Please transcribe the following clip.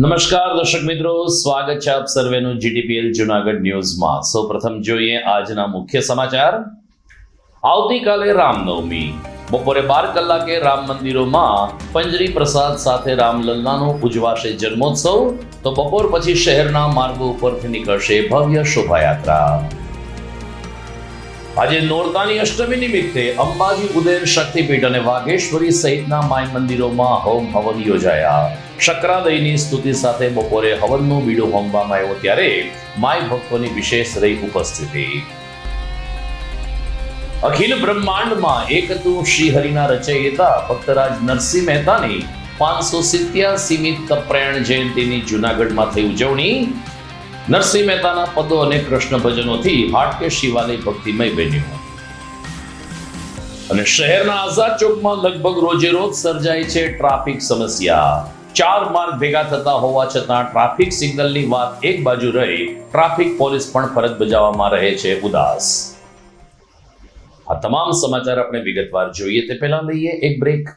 નમસ્કાર, દર્શક મિત્રો. સ્વાગત છે આપ સર્વેનું જીટીપીએલ જુનાગઢ ન્યૂઝમાં. સૌપ્રથમ જોઈએ આજના મુખ્ય સમાચાર. આવતીકાલે રામનવમી. બપોરે બાર કલાકે રામ મંદિરોમાં પંજરી પ્રસાદ સાથે રામલલ્લાનો ઉજવાશે જન્મોત્સવ. તો બપોર પછી શહેરના માર્ગો ઉપરથી નીકળશે ભવ્ય શોભાયાત્રા. આજે નોરતાની અષ્ટમી નિમિત્તે અંબાજી ઉદયન શક્તિપીઠ અને વાઘેશ્વરી સહિતના માય મંદિરોમાં હોમ હવન યોજાયા. શક્રાદયની સ્તુતિ સાથે બપોરે હવનનો બીડો હોમવામાં આવ્યો ત્યારે માય ભક્તોની વિશેષ રહી ઉપસ્થિતિ. અખિલ બ્રહ્માંડમાં એક હતું શ્રીહરિના રચયિતા ભક્તરાજ નરસિંહ મહેતાની પાંચસો સિત્યાસીમી તપ્રેણ જયંતિની જૂનાગઢમાં થઈ ઉજવણી નરસિંહ મહેતાના પદો અને કૃષ્ણ ભજનોથી હાટકે શિવાલય ભક્તિમય બન્યું. અને શહેરના આઝાદ ચોકમાં લગભગ રોજે રોજ સર્જાય છે ટ્રાફિક સમસ્યા. ચાર માર્ગ ભેગા થતા હોવા છતાં ટ્રાફિક સિગ્નલની વાત એક બાજુ રહી, ટ્રાફિક પોલીસ પણ ફરજ બજાવવામાં રહે છે ઉદાસ. આ તમામ સમાચાર આપણે વિગતવાર જોઈએ તે પહેલા લઈએ એક બ્રેક.